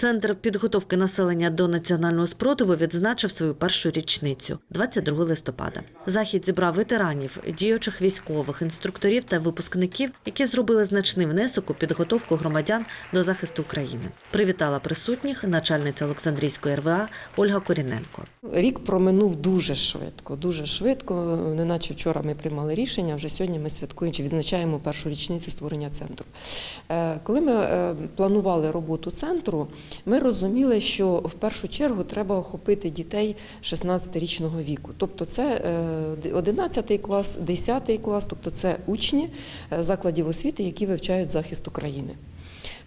Центр підготовки населення до національного спротиву відзначив свою першу річницю 22 листопада. Захід зібрав ветеранів, діючих військових, інструкторів та випускників, які зробили значний внесок у підготовку громадян до захисту України. Привітала присутніх начальниця Олександрійської РВА Ольга Коріненко. Рік проминув дуже швидко, дуже швидко. Неначе вчора ми приймали рішення. Вже сьогодні ми святкуємо чи відзначаємо першу річницю створення центру. Е, Коли ми е, планували роботу центру, ми розуміли, що в першу чергу треба охопити дітей 16-річного віку. Тобто це е, 11 клас, 10 клас, тобто це учні е, закладів освіти, які вивчають захист України.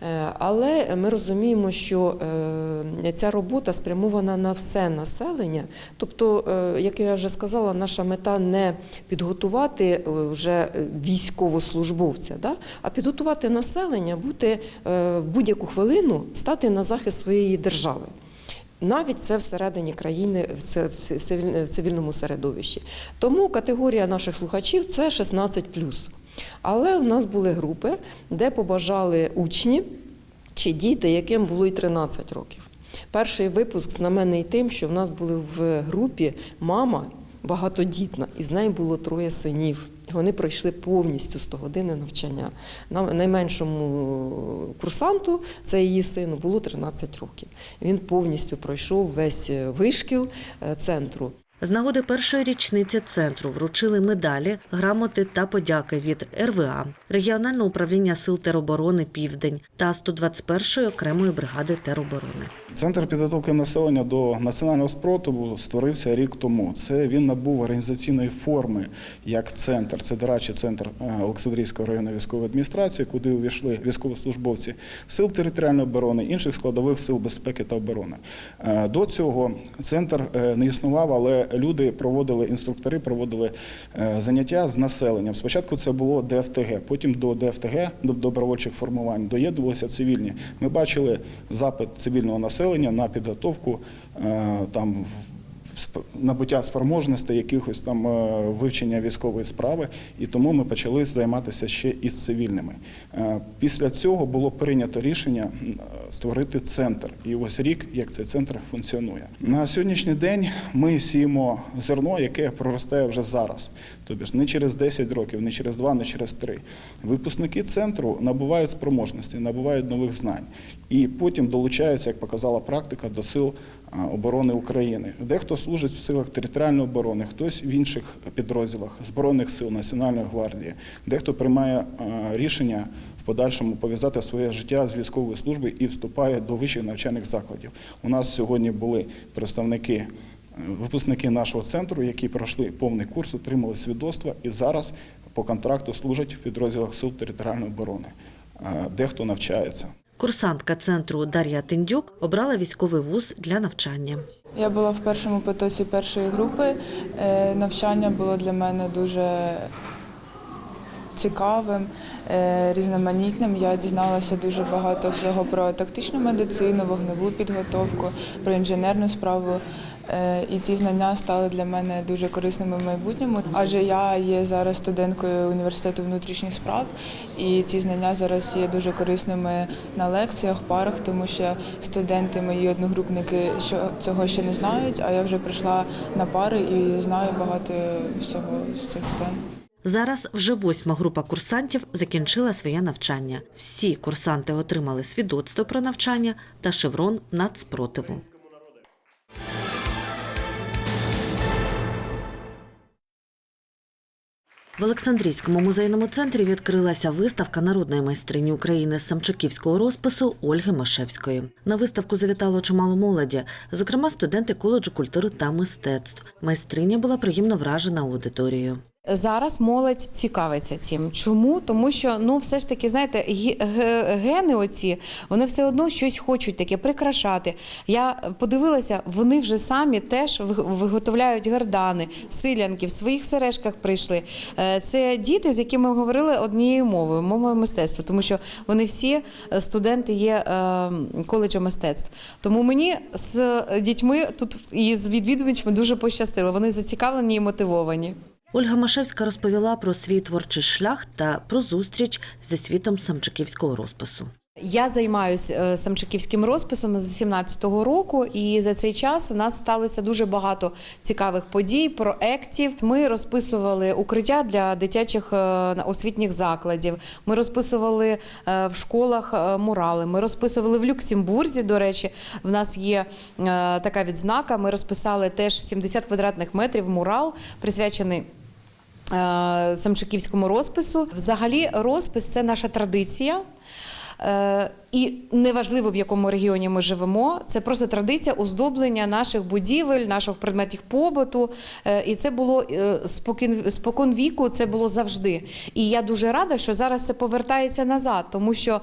Е, Але ми розуміємо, що е, ця робота спрямована на все населення. Тобто, е, як я вже сказала, наша мета не підготувати вже військовослужбовця, да? а підготувати населення, бути в будь-яку хвилину стати на захист своєї держави. Навіть це всередині країни в цивільному середовищі. Тому категорія наших слухачів це 16 Але в нас були групи, де побажали учні чи діти, яким було й 13 років. Перший випуск знаменний тим, що в нас були в групі мама багатодітна, і з нею було троє синів. Вони пройшли повністю 100 години навчання. Найменшому курсанту, це її сину, було 13 років. Він повністю пройшов весь вишкіл е, центру. З нагоди першої річниці центру вручили медалі, грамоти та подяки від РВА, регіонального управління сил тероборони Південь та 121-ї окремої бригади тероборони. Центр підготовки населення до національного спротиву створився рік тому. Це він набув організаційної форми як центр. Це дорадчий центр е, Олександрійської районної військової адміністрації, куди увійшли військовослужбовці сил територіальної оборони, інших складових сил безпеки та оборони. Е, До цього центр е, не існував, але люди проводили інструктори, проводили е, заняття з населенням. Спочатку це було ДФТГ, потім до ДФТГ, до добровольчих формувань, доєднувалися цивільні. Ми бачили запит цивільного населення на підготовку там там. Набуття спроможностей, якихось там е, вивчення військової справи, і тому ми почали займатися ще із цивільними. Е, Після цього було прийнято рішення створити центр. І ось рік, як цей центр функціонує. На сьогоднішній день ми сіємо зерно, яке проростає вже зараз. Тобто ж не через 10 років, не через 2, не через 3. Випускники центру набувають спроможності, набувають нових знань. І потім долучаються, як показала практика, до сил оборони України. Дехто служить в силах територіальної оборони, хтось в інших підрозділах Збройних сил Національної гвардії, дехто приймає рішення в подальшому пов'язати своє життя з військовою службою і вступає до вищих навчальних закладів. У нас сьогодні були представники. е, Випускники нашого центру, які пройшли повний курс, отримали свідоцтва і зараз по контракту служать в підрозділах сил територіальної оборони. Е, Дехто навчається. Курсантка центру Дар'я Тиндюк обрала військовий вуз для навчання. Я була в першому потоці першої групи. Е, Навчання було для мене дуже цікавим, е, різноманітним. Я дізналася дуже багато всього про тактичну медицину, вогневу підготовку, про інженерну справу. Е, І ці знання стали для мене дуже корисними в майбутньому. Адже я є зараз студенткою університету внутрішніх справ, і ці знання зараз є дуже корисними на лекціях, парах, тому що студенти, мої одногрупники, цього ще не знають. А я вже прийшла на пари і знаю багато всього з цих тем. Зараз вже восьма група курсантів закінчила своє навчання. Всі курсанти отримали свідоцтво про навчання та шеврон нацпротиву. В Олександрійському музейному центрі відкрилася виставка народної майстрині України з самчиківського розпису Ольги Машевської. На виставку завітало чимало молоді, зокрема студенти коледжу культури та мистецтв. Майстриня була приємно вражена аудиторією. Зараз молодь цікавиться цим. Чому? Тому що ну все ж таки, знаєте, ге- ге- гени оці вони все одно щось хочуть таке прикрашати. Я подивилася, вони вже самі теж виготовляють гардани, силянки, в своїх сережках прийшли. Е, Це діти, з якими ми говорили однією мовою, мовою мистецтва, тому що вони всі е, студенти є е, коледжу мистецтв. Тому мені з дітьми тут і з відвідувачами дуже пощастило. Вони зацікавлені і мотивовані. Ольга Машевська розповіла про свій творчий шлях та про зустріч зі світом самчиківського розпису. Я займаюся самчиківським розписом з 17-го року, і за цей час у нас сталося дуже багато цікавих подій, проєктів. Ми розписували укриття для дитячих е, освітніх закладів. Ми розписували е, в школах е, мурали. Ми розписували в Люксембурзі. До речі, в нас є е, така відзнака. Ми розписали теж 70 квадратних метрів мурал, присвячений. Е, Самчиківському розпису. Взагалі, розпис це наша традиція. Е, І неважливо в якому регіоні ми живемо, це просто традиція оздоблення наших будівель, наших предметів побуту. Е, І це було спокін, спокон віку, це було завжди. І я дуже рада, що зараз це повертається назад, тому що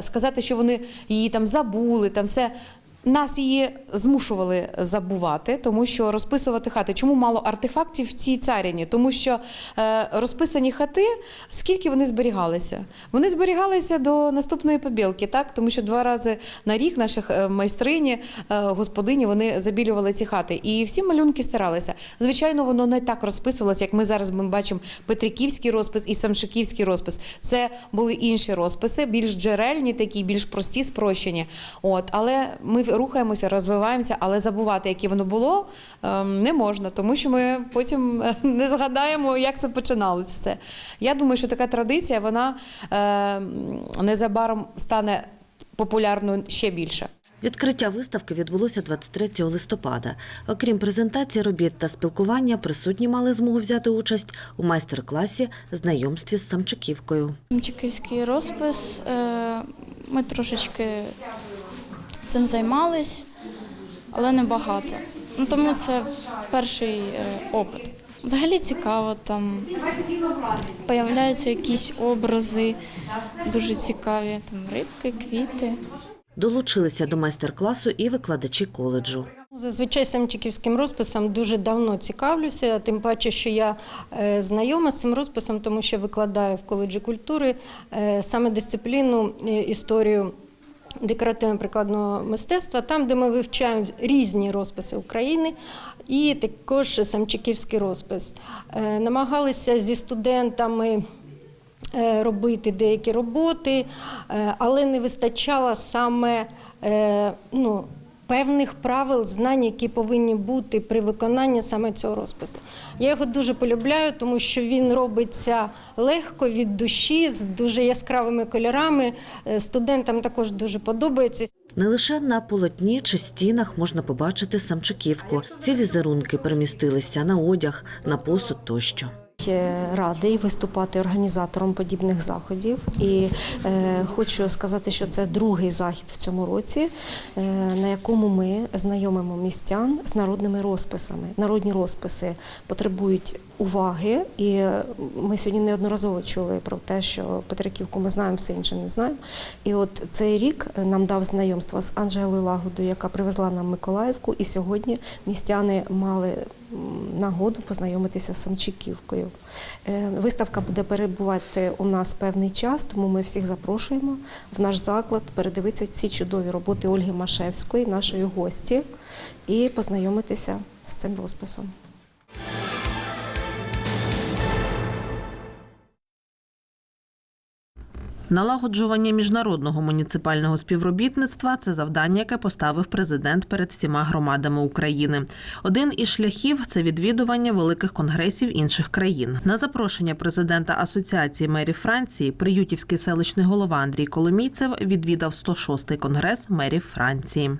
сказати, що вони її там забули, там все. Нас її змушували забувати, тому що розписувати хати. Чому мало артефактів в цій царині? Тому що е, розписані хати, скільки вони зберігалися? Вони зберігалися до наступної побілки, так тому що два рази на рік наших е, майстрині, е, господині вони забілювали ці хати. І всі малюнки старалися. Звичайно, воно не так розписувалося, як ми зараз ми бачимо Петриківський розпис і Самшиківський розпис. Це були інші розписи, більш джерельні, такі, більш прості, спрощені. От, але ми рухаємося, розвиваємося, але забувати, яке воно було, ем, не можна, тому що ми потім е, не згадаємо, як це починалось все. Я думаю, що така традиція вона ем, незабаром стане популярною ще більше. Відкриття виставки відбулося 23 листопада. Окрім презентації робіт та спілкування, присутні мали змогу взяти участь у майстер-класі знайомстві з Самчиківкою. Чеківський розпис. е, Ми трошечки цим займались, але не багато. Ну, тому це перший е, опит. Взагалі цікаво, там появляються якісь образи дуже цікаві, там рибки, квіти. Долучилися до майстер-класу і викладачі коледжу. Зазвичай самчиківським розписом дуже давно цікавлюся, тим паче, що я е, знайома з цим розписом, тому що викладаю в коледжі культури е, саме дисципліну е, історію декоративно-прикладного мистецтва, там, де ми вивчаємо різні розписи України, і також самчиківський розпис. Е, Намагалися зі студентами е, робити деякі роботи, е, але не вистачало саме ну, певних правил, знань, які повинні бути при виконанні саме цього розпису. Я його дуже полюбляю, тому що він робиться легко від душі, з дуже яскравими кольорами. Е, Студентам також дуже подобається. Не лише на полотні чи стінах можна побачити самчиківку. Ці візерунки перемістилися на одяг, на посуд тощо. Радий виступати організатором подібних заходів. І е, хочу сказати, що це другий захід в цьому році, е, на якому ми знайомимо містян з народними розписами. Народні розписи потребують уваги, і ми сьогодні неодноразово чули про те, що Петриківку ми знаємо, все інше не знаємо. І от цей рік нам дав знайомство з Анжелою Лагодою, яка привезла нам Миколаївку, і сьогодні містяни мали нагоду познайомитися з Самчиківкою. Е, Виставка буде перебувати у нас певний час, тому ми всіх запрошуємо в наш заклад передивитися ці чудові роботи Ольги Машевської, нашої гості, і познайомитися з цим розписом. Налагоджування міжнародного муніципального співробітництва це завдання, яке поставив президент перед всіма громадами України. Один із шляхів це відвідування великих конгресів інших країн. На запрошення президента Асоціації мерів Франції приютівський селищний голова Андрій Коломійцев відвідав 106-й конгрес мерів Франції.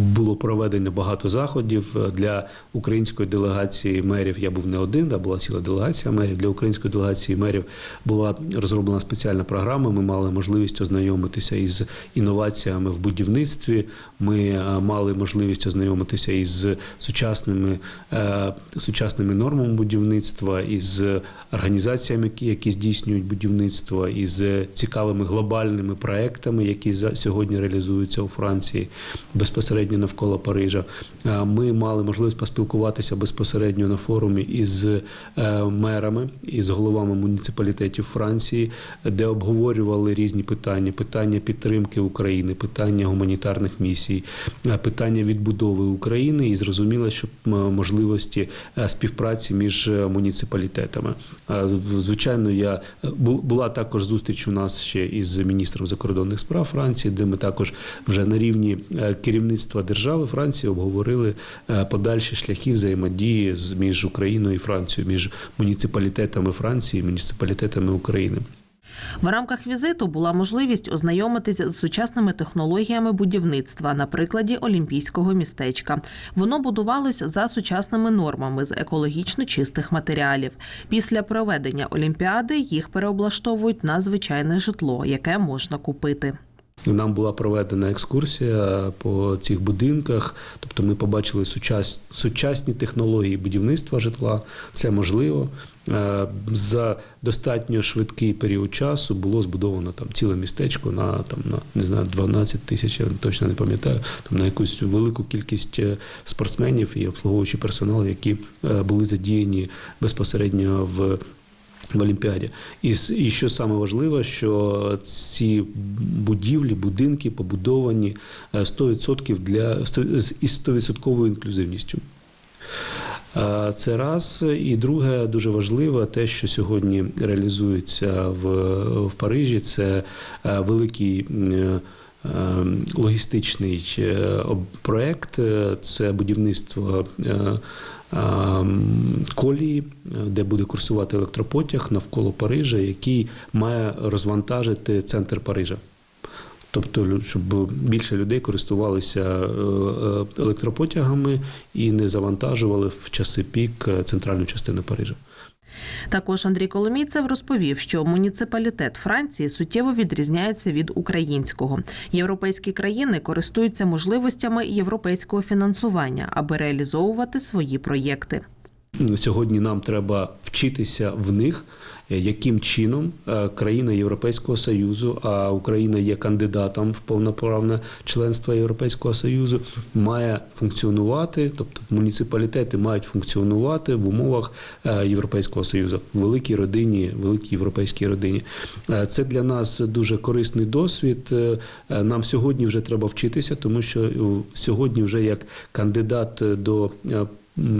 Було проведено багато заходів для української делегації мерів. Я був не один, да була ціла делегація мерів. Для української делегації мерів була розроблена спеціальна програма. Ми мали можливість ознайомитися із інноваціями в будівництві. Ми е, мали можливість ознайомитися із сучасними, е, сучасними нормами будівництва, із організаціями, які- здійснюють будівництво, із цікавими глобальними проектами, які сьогодні реалізуються у Франції безпосередньо безпосередньо навколо Парижа. Е, Ми мали можливість поспілкуватися безпосередньо на форумі із е, мерами, із головами муніципалітетів Франції, де обговорювали різні питання: питання підтримки України, питання гуманітарних місій, е, питання відбудови України, і зрозуміло, що можливості співпраці між муніципалітетами. Звичайно, я бу- була також зустріч у нас ще із міністром закордонних справ Франції, де ми також вже на рівні е, керівництва держави Франції обговорили е, подальші шляхи взаємодії між Україною і Францією, між муніципалітетами Франції і муніципалітетами України. В рамках візиту була можливість ознайомитися з сучасними технологіями будівництва на прикладі олімпійського містечка. Воно будувалось за сучасними нормами з екологічно чистих матеріалів. Після проведення олімпіади їх переоблаштовують на звичайне житло, яке можна купити. Нам була проведена екскурсія по цих будинках, тобто ми побачили сучас, сучасні технології будівництва житла. Це можливо. Е, За достатньо швидкий період часу було збудовано там ціле містечко на там на не знаю 12 тисяч, я точно не пам'ятаю, там на якусь велику кількість е, спортсменів і обслуговуючий персонал, які е, були задіяні безпосередньо в в Олімпіаді. І, і що саме важливе, що ці будівлі, будинки побудовані е, 100% для, сто- з- із 100% інклюзивністю. Е, Це раз. І друге, дуже важливе, те, що сьогодні реалізується в, в Парижі, це е, великий. Е, Логістичний е, проект Е, це будівництво колії, де буде курсувати електропотяг навколо Парижа, який має розвантажити центр Парижа. Тобто, щоб більше людей користувалися електропотягами і не завантажували в часи пік центральну частину Парижа. Також Андрій Коломійцев розповів, що муніципалітет Франції суттєво відрізняється від українського. Європейські країни користуються можливостями європейського фінансування, аби реалізовувати свої проєкти. Сьогодні нам треба вчитися в них, яким чином е, країна Європейського Союзу, а Україна є кандидатом в повноправне членство Європейського Союзу, має функціонувати, тобто муніципалітети мають функціонувати в умовах е, Європейського Союзу, в великій родині, великій європейській родині. Е, Це для нас дуже корисний досвід. Е, е, Нам сьогодні вже треба вчитися, тому що е, сьогодні вже як кандидат до е,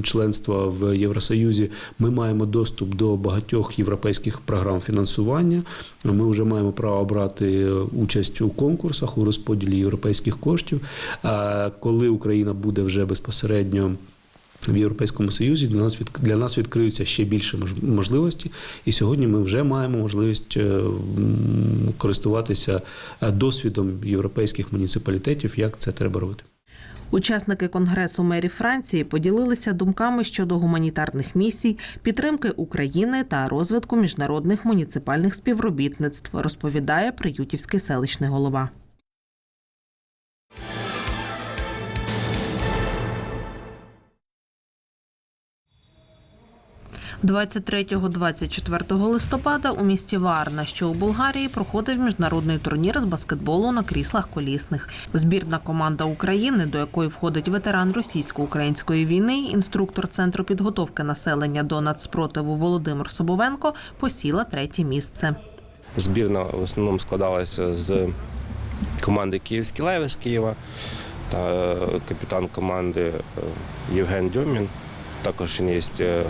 членства в Євросоюзі, ми маємо доступ до багатьох європейських програм фінансування. Ми вже маємо право брати е, участь у конкурсах у розподілі європейських коштів. А коли Україна буде вже безпосередньо в Європейському Союзі для нас від для нас відкриються ще більше мож- можливості, і сьогодні ми вже маємо можливість е, користуватися е, досвідом європейських муніципалітетів, як це треба робити. Учасники конгресу мерів Франції поділилися думками щодо гуманітарних місій, підтримки України та розвитку міжнародних муніципальних співробітництв, розповідає Приютівський селищний голова. 23-24 листопада у місті Варна, що у Болгарії, проходив міжнародний турнір з баскетболу на кріслах колісних. Збірна команда України, до якої входить ветеран російсько-української війни, інструктор центру підготовки населення до нацспротиву Володимир Собовенко, посіла третє місце. Збірна в основному складалася з команди Київські Леви з Києва та е, капітан команди е, Євген Дьомін. Також він є е,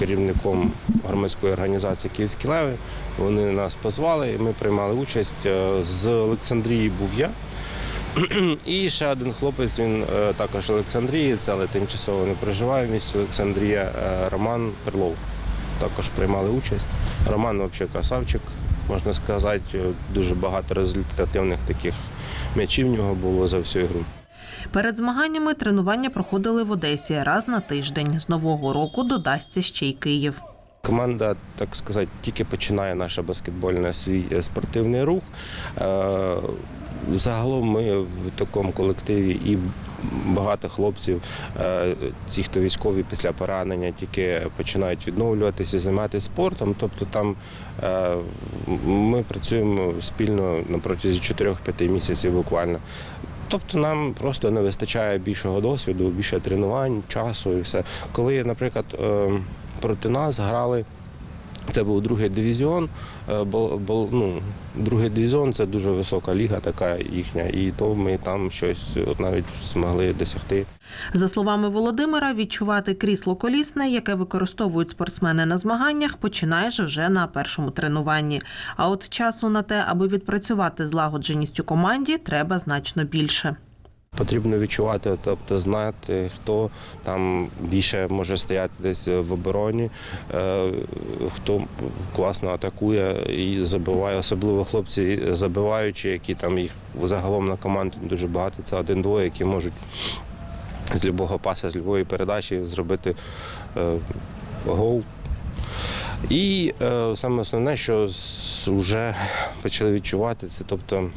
керівником громадської організації Київські Леви. Вони нас позвали, і ми приймали участь. Е, З Олександрії був я. І ще один хлопець, він е, також це але тимчасово не проживає в місті Олександрія, е, Роман Перлов. Також приймали участь. Роман взагалі красавчик, можна сказати. Дуже багато результативних таких м'ячів в нього було за всю ігру. Перед змаганнями тренування проходили в Одесі раз на тиждень. З нового року додасться ще й Київ. Команда, так сказати, тільки починає наш баскетбольний свій е, спортивний рух. Е, Загалом ми в такому колективі і багато хлопців, е, ті, хто військові після поранення, тільки починають відновлюватися, займатися спортом. Тобто там е, ми працюємо спільно на протязі 4-5 місяців буквально. Тобто нам просто не вистачає більшого досвіду, більше тренувань, часу і все. Коли, наприклад, е, проти нас грали. Це був другий дивізіон. е, бо- ну, другий дивізіон це дуже висока ліга, така їхня, і то ми там щось от навіть змогли досягти. За словами Володимира, відчувати крісло колісне, яке використовують спортсмени на змаганнях, починаєш вже на першому тренуванні. А от часу на те, аби відпрацювати злагодженість у команді, треба значно більше. Потрібно відчувати, тобто знати, хто там більше може стояти десь в обороні, е, хто класно атакує і забиває, особливо хлопці забиваючі, які там їх загалом на команду дуже багато. Це один-двоє, які можуть з любого паса, з любої передачі зробити е, гол. І е, саме основне, що вже почали відчувати, це тобто.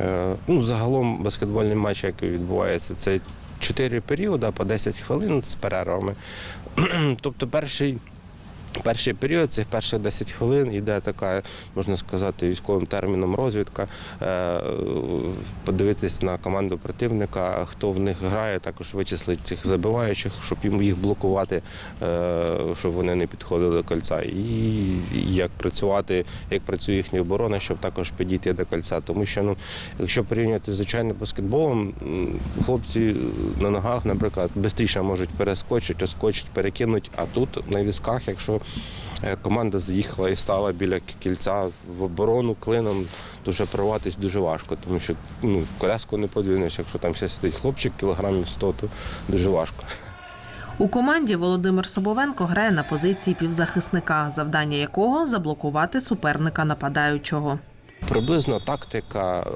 Е, Ну, загалом баскетбольний матч, як відбувається, це 4 періоди по 10 хвилин з перервами. тобто перший, перший період, цих перших 10 хвилин йде така, можна сказати, військовим терміном розвідка, е, подивитись на команду противника, хто в них грає, також вичислити цих забиваючих, щоб їх блокувати, е, щоб вони не підходили до кольця. І як працювати, як працює їхня оборона, щоб також підійти до кольця. Тому що ну, якщо порівнювати з звичайним баскетболом, хлопці на ногах, наприклад, швидше можуть перескочити, оскочити, перекинути, а тут на візках, якщо е, команда заїхала і стала біля кільця в оборону клином, вже прорватися дуже важко, тому що ну, коляску не подвинеш, якщо там ще сидить хлопчик кілограмів 100, то дуже важко. У команді Володимир Собовенко грає на позиції півзахисника, завдання якого заблокувати суперника нападаючого. Приблизно тактика,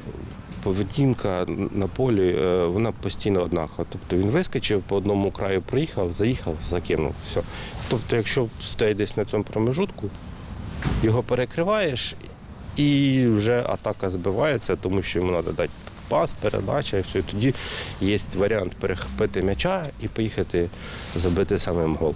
поведінка на полі, е, вона постійно однакова. Тобто він вискочив по одному краю, приїхав, заїхав, закинув. Все. Тобто, якщо стоїть десь на цьому промежутку, його перекриваєш і вже атака збивається, тому що йому треба дати пас, передача, і все. І тоді є варіант перехопити м'яча і поїхати забити самим гол.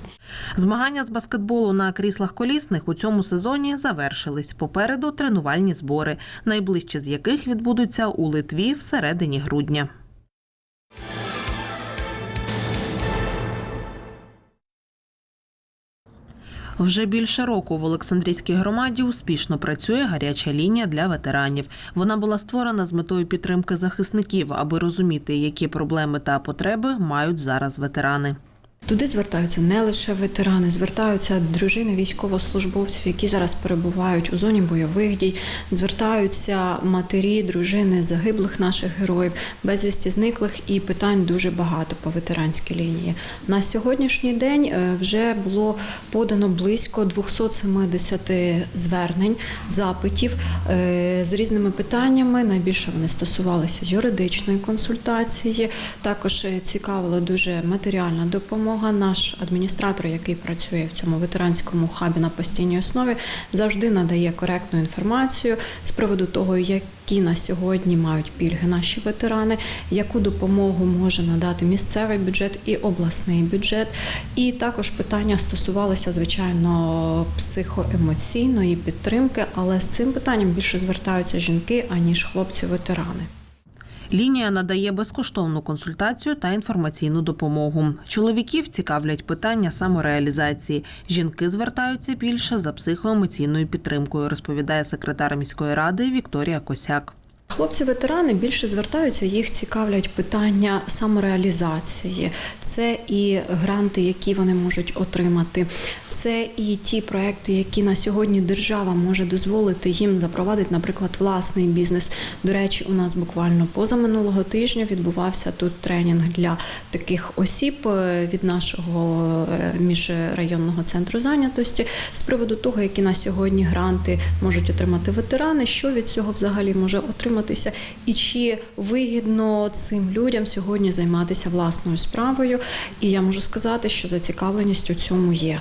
Змагання з баскетболу на кріслах колісних у цьому сезоні завершились. Попереду тренувальні збори, найближчі з яких відбудуться у Литві всередині грудня. Вже більше року в Олександрійській громаді успішно працює гаряча лінія для ветеранів. Вона була створена з метою підтримки захисників, аби розуміти, які проблеми та потреби мають зараз ветерани. Туди звертаються не лише ветерани, звертаються дружини військовослужбовців, які зараз перебувають у зоні бойових дій, звертаються матері, дружини загиблих наших героїв, безвісті зниклих і питань дуже багато по ветеранській лінії. На сьогоднішній день е, вже було подано близько 270 звернень, запитів е, з різними питаннями. Найбільше вони стосувалися юридичної консультації. Також е, цікавила дуже матеріальна допомога. Наш адміністратор, який працює в цьому ветеранському хабі на постійній основі, завжди надає коректну інформацію з приводу того, які на сьогодні мають пільги наші ветерани, яку допомогу може надати місцевий бюджет і обласний бюджет. І також питання стосувалися, звичайно, психоемоційної підтримки, але з цим питанням більше звертаються жінки, аніж хлопці-ветерани. Лінія надає безкоштовну консультацію та інформаційну допомогу. Чоловіків цікавлять питання самореалізації. Жінки звертаються більше за психоемоційною підтримкою, розповідає секретар міської ради Вікторія Косяк. Хлопці-ветерани більше звертаються, їх цікавлять питання самореалізації. Це і гранти, які вони можуть отримати, це і ті проекти, які на сьогодні держава може дозволити їм запровадити, наприклад, власний бізнес. До речі, у нас буквально позаминулого тижня відбувався тут тренінг для таких осіб е, від нашого е, міжрайонного центру зайнятості з приводу того, які на сьогодні гранти можуть отримати ветерани, що від цього взагалі може отриматися, і чи вигідно цим людям сьогодні займатися власною справою. І я можу сказати, що зацікавленість у цьому є.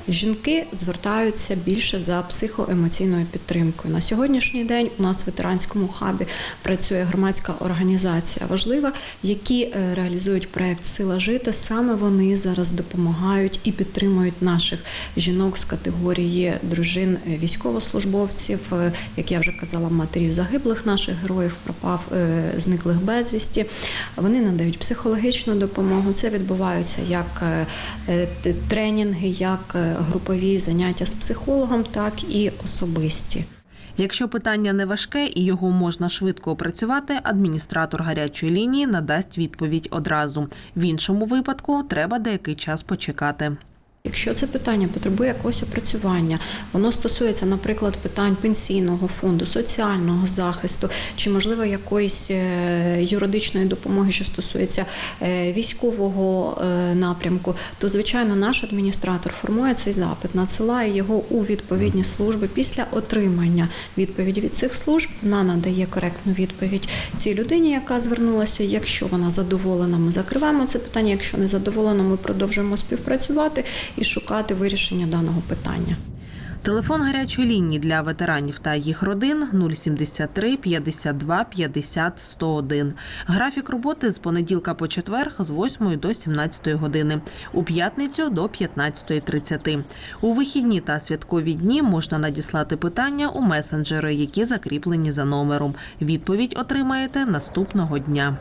Жінки звертаються більше за психоемоційною підтримкою. На сьогоднішній день у нас в ветеранському хабі працює громадська організація важлива, які е, реалізують проект Сила жити. Саме вони зараз допомагають і підтримують наших жінок з категорії дружин військовослужбовців, е, як я вже казала, матерів загиблих наших героїв, пропав е, зниклих безвісті. Вони надають психологічну допомогу. Це відбуваються як тренінги, як групові заняття з психологом, так і особисті. Якщо питання не важке і його можна швидко опрацювати, адміністратор гарячої лінії надасть відповідь одразу. В іншому випадку треба деякий час почекати. Якщо це питання потребує якогось опрацювання, воно стосується, наприклад, питань пенсійного фонду, соціального захисту чи, можливо, якоїсь е, юридичної допомоги, що стосується е, військового е, напрямку, то звичайно наш адміністратор формує цей запит, надсилає його у відповідні служби. Після отримання відповіді від цих служб вона надає коректну відповідь цій людині, яка звернулася. Якщо вона задоволена, ми закриваємо це питання. Якщо не задоволена, ми продовжуємо співпрацювати і шукати вирішення даного питання. Телефон гарячої лінії для ветеранів та їх родин 073 52 50 101. Графік роботи з понеділка по четверг з 8 до 17 години, у п'ятницю до 15.30. У вихідні та святкові дні можна надіслати питання у месенджери, які закріплені за номером. Відповідь отримаєте наступного дня.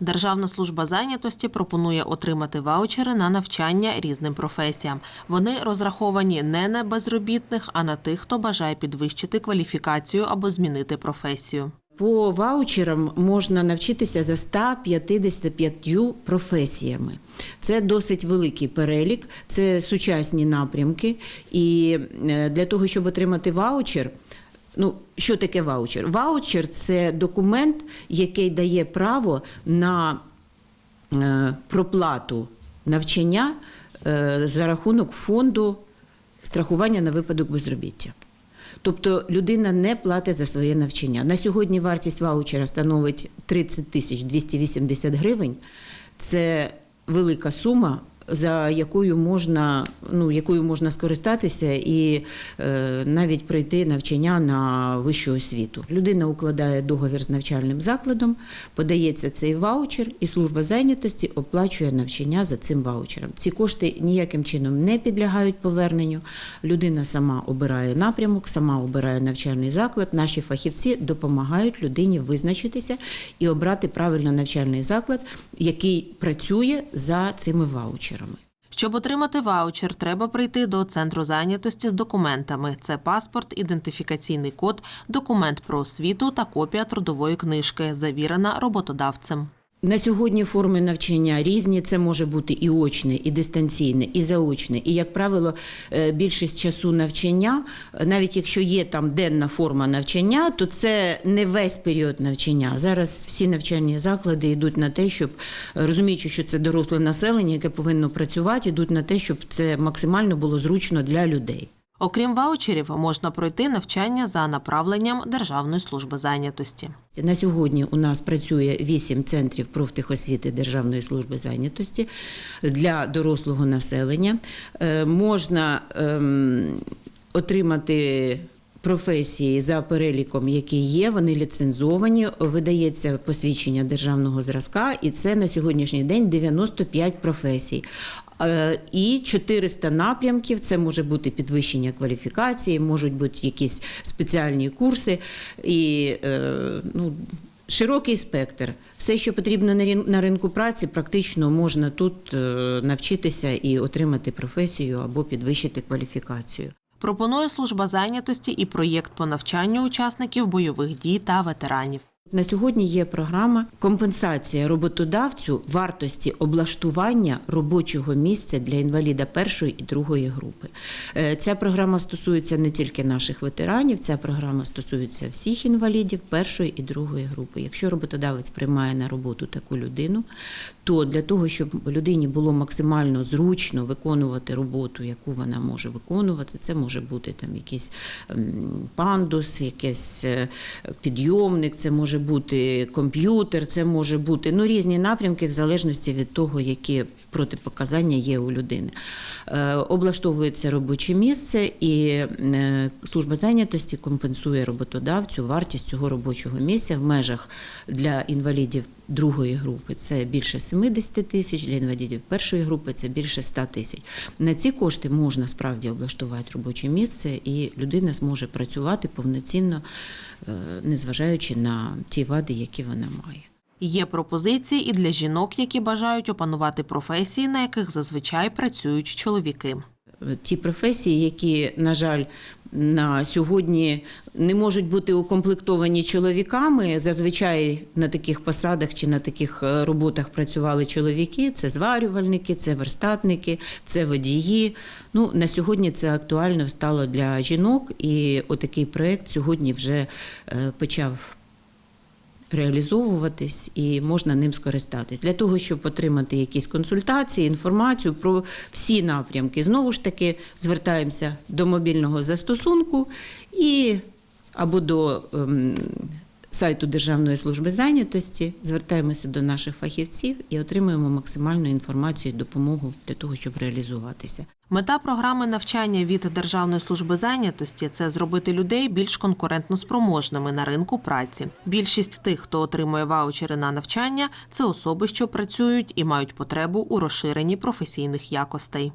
Державна служба зайнятості пропонує отримати ваучери на навчання різним професіям. Вони розраховані не на безробітних, а на тих, хто бажає підвищити кваліфікацію або змінити професію. По ваучерам можна навчитися за 155 професіями. Це досить великий перелік, це сучасні напрямки. І е, для того, щоб отримати ваучер, ну що таке ваучер? Ваучер це документ, який дає право на е, проплату навчання е, за рахунок фонду страхування на випадок безробіття. Тобто людина не платить за своє навчання. На сьогодні вартість ваучера становить 30 тисяч 280 гривень. Це велика сума, за якою можна, ну, якою можна скористатися і е, навіть пройти навчання на вищу освіту. Людина укладає договір з навчальним закладом, подається цей ваучер, і служба зайнятості оплачує навчання за цим ваучером. Ці кошти ніяким чином не підлягають поверненню. Людина сама обирає напрямок, сама обирає навчальний заклад. Наші фахівці допомагають людині визначитися і обрати правильно навчальний заклад, який працює за цими ваучерами. Щоб отримати ваучер, треба прийти до центру зайнятості з документами: це паспорт, ідентифікаційний код, документ про освіту та копія трудової книжки, завірена роботодавцем. На сьогодні форми навчання різні. Це може бути і очне, і дистанційне, і заочне. І, як правило, е, більшість часу навчання, навіть якщо є там денна форма навчання, то це не весь період навчання. Зараз всі навчальні заклади йдуть на те, щоб е, розуміючи, що це доросле населення, яке повинно працювати, йдуть на те, щоб це максимально було зручно для людей. Окрім ваучерів, можна пройти навчання за направленням Державної служби зайнятості. На сьогодні у нас працює вісім центрів профтехосвіти Державної служби зайнятості для дорослого населення. Е, Можна ем, отримати. Професії за переліком, які є, вони ліцензовані, видається посвідчення державного зразка, і це на сьогоднішній день 95 професій. Е, І 400 напрямків. Це може бути підвищення кваліфікації, можуть бути якісь спеціальні курси і е, ну. Широкий спектр. Все, що потрібно на ринку праці, практично можна тут е, навчитися і отримати професію або підвищити кваліфікацію. Пропонує служба зайнятості і проєкт по навчанню учасників бойових дій та ветеранів. На сьогодні є програма компенсація роботодавцю вартості облаштування робочого місця для інваліда першої і другої групи. Е, Ця програма стосується не тільки наших ветеранів, ця програма стосується всіх інвалідів першої і другої групи. Якщо роботодавець приймає на роботу таку людину, то для того, щоб людині було максимально зручно виконувати роботу, яку вона може виконувати, це може бути там якийсь ем, пандус, якийсь е, підйомник, це може бути комп'ютер, це може бути ну, різні напрямки в залежності від того, які протипоказання є у людини. Е, Облаштовується робоче місце, і е, служба зайнятості компенсує роботодавцю вартість цього робочого місця в межах для інвалідів другої групи це більше 70 тисяч, для інвалідів першої групи це більше 100 тисяч. На ці кошти можна справді облаштувати робоче місце, і людина зможе працювати повноцінно, е, незважаючи на ті вади, які вона має. Є пропозиції і для жінок, які бажають опанувати професії, на яких зазвичай працюють чоловіки. ті професії, які, на жаль, на сьогодні не можуть бути укомплектовані чоловіками. Зазвичай на таких посадах чи на таких е, роботах працювали чоловіки. Це зварювальники, це верстатники, це водії. Ну на сьогодні це актуально стало для жінок, і отакий проект сьогодні вже е, почав реалізовуватись і можна ним скористатись для того, щоб отримати якісь консультації, інформацію про всі напрямки. Знову ж таки звертаємося до мобільного застосунку і або до ем, сайту Державної служби зайнятості, звертаємося до наших фахівців і отримуємо максимальну інформацію і допомогу для того, щоб реалізуватися. Мета програми навчання від Державної служби зайнятості це зробити людей більш конкурентно спроможними на ринку праці. Більшість тих, хто отримує ваучери на навчання, це особи, що працюють і мають потребу у розширенні професійних якостей.